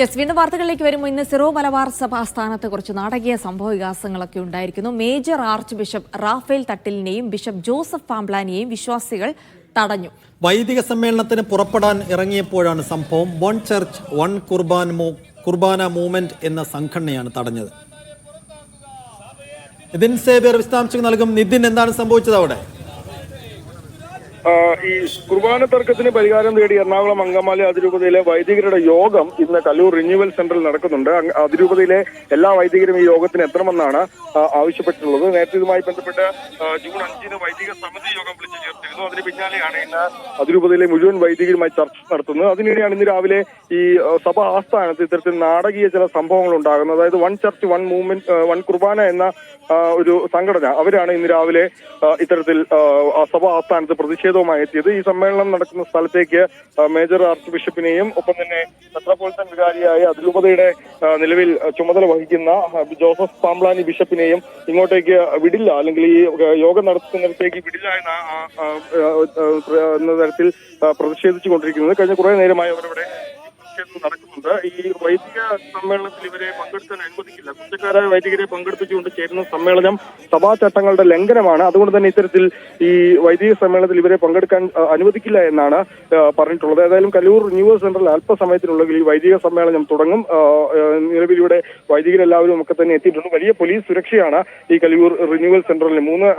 Yes വീണ്ടും വാർത്തകളിലേക്ക് വരുമ്പോൾ ഇന്ന് സിറോ മലബാർ സഭ ആസ്ഥാനത്ത് കുറച്ച് നാടകീയ സംഭവ വികാസങ്ങളൊക്കെ ഉണ്ടായിരിക്കുന്നു. മേജർ ആർച്ച് ബിഷപ്പ് റാഫേൽ തട്ടിലിനെയും ബിഷപ്പ് ജോസഫ് പാംപ്ലാനിയെയും വിശ്വാസികൾ തടഞ്ഞു. വൈദിക സമ്മേളനത്തിന് പുറപ്പെടാൻ ഇറങ്ങിയപ്പോഴാണ് സംഭവം. വൺ ചർച്ച് വൺ കുർബാൻ കുർബാന മൂവ്മെന്റ് എന്ന സംഘടനയാണ് തടഞ്ഞത്. നിതിൻ സേബിയർ വിശദാംശങ്ങൾ നൽകും. നിതിൻ എന്താണ് സംഭവിച്ചത് അവിടെ? ഈ കുർബാന തർക്കത്തിന് പരിഹാരം തേടി എറണാകുളം അങ്കമാലി അതിരൂപതയിലെ വൈദികരുടെ യോഗം ഇന്ന് കല്ലൂർ റിന്യൂവൽ സെന്ററിൽ നടക്കുന്നുണ്ട്. അതിരൂപതയിലെ എല്ലാ വൈദികരും ഈ യോഗത്തിന് എത്തണമെന്നാണ് ആവശ്യപ്പെട്ടിട്ടുള്ളത്. നേരത്തെ ഇതുമായി ബന്ധപ്പെട്ട് ജൂൺ അഞ്ചിന് വൈദിക സമിതി യോഗം വിളിച്ചു ചേർത്തിരുന്നു. അതിന് പിന്നാലെയാണ് ഇന്ന് അതിരൂപതയിലെ മുഴുവൻ വൈദികരുമായി ചർച്ച നടത്തുന്നത്. അതിനിടെയാണ് ഇന്ന് രാവിലെ ഈ സഭ ആസ്ഥാനത്ത് ഇത്തരത്തിൽ നാടകീയ ചില സംഭവങ്ങൾ ഉണ്ടാകുന്നത്. അതായത് one church one movement one കുർബാന എന്ന ഒരു സംഘടന. അവരാണ് ഇന്ന് രാവിലെ ഇത്തരത്തിൽ സഭ ആസ്ഥാനത്ത് പ്രതിഷേധവുമായി എത്തിയത് ഈ സമ്മേളനം നടക്കുന്ന സ്ഥലത്തേക്ക് മേജർ ആർച്ച് ബിഷപ്പിനെയും ഒപ്പം തന്നെ മെത്രാപ്പോളിത്തൻ വികാരിയായ അതിരൂപതയുടെ നിലവിൽ ചുമതല വഹിക്കുന്ന ജോസഫ് പാംബ്ലാനി ബിഷപ്പിനെയും ഇങ്ങോട്ടേക്ക് വിടില്ല അല്ലെങ്കിൽ ഈ യോഗം നടത്തുന്നിടത്തേക്ക് വിടില്ല എന്ന തരത്തിൽ പ്രതിഷേധിച്ചുകൊണ്ടിരിക്കുന്നത് കഴിഞ്ഞ കുറെ നേരമായി അവരവിടെ പ്രതിഷേധം നടക്കുന്നുണ്ട്. ഈ വൈദിക സമ്മേളനത്തിൽ ഇവരെ പങ്കെടുക്കാൻ അനുവദിക്കില്ല. കുറ്റക്കാരായ വൈദികരെ പങ്കെടുപ്പിച്ചുകൊണ്ട് ചേരുന്ന സമ്മേളനം സഭാ ചട്ടങ്ങളുടെ ലംഘനമാണ്. അതുകൊണ്ട് തന്നെ ഇത്തരത്തിൽ ഈ വൈദിക സമ്മേളനത്തിൽ ഇവരെ പങ്കെടുക്കാൻ അനുവദിക്കില്ല എന്നാണ് പറഞ്ഞിട്ടുള്ളത്. ഏതായാലും കല്ലൂർ ന്യൂസ് സെന്ററിൽ അല്പസമയത്തിനുള്ളിൽ ഈ വൈദിക സമ്മേളനം തുടങ്ങും. നിലവിൽ ഇവിടെ വൈദികരെല്ലാവരും ഒക്കെ തന്നെ എത്തിയിട്ടുണ്ട്. വലിയ പോലീസ് സുരക്ഷയാണ് ഈ കല്ലൂർ റിന്യൂവൽ സെന്ററിൽ. മൂന്ന്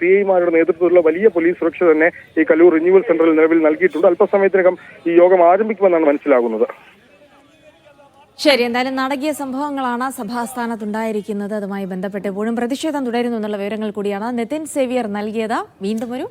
സി ഐമാരുടെ നേതൃത്വത്തിലുള്ള വലിയ പോലീസ് സുരക്ഷ തന്നെ ഈ കല്ലൂർ റിന്യൂവൽ സെന്ററിൽ നിലവിൽ നൽകിയിട്ടുണ്ട്. അല്പസമയത്തിനകം ഈ യോഗം ആരംഭിക്കുമെന്നാണ് മനസ്സിലാകുന്നത്. ശരി എന്തായാലും നാടകീയ സംഭവങ്ങളാണ് സഭാസ്ഥാനത്ത് ഉണ്ടായിരിക്കുന്നത് അതുമായി ബന്ധപ്പെട്ട് എപ്പോഴും പ്രതിഷേധം തുടരുന്നു എന്നുള്ള വിവരങ്ങൾ കൂടിയാണ് നിതിൻ സേവിയർ നൽകിയത്. വീണ്ടും ഒരു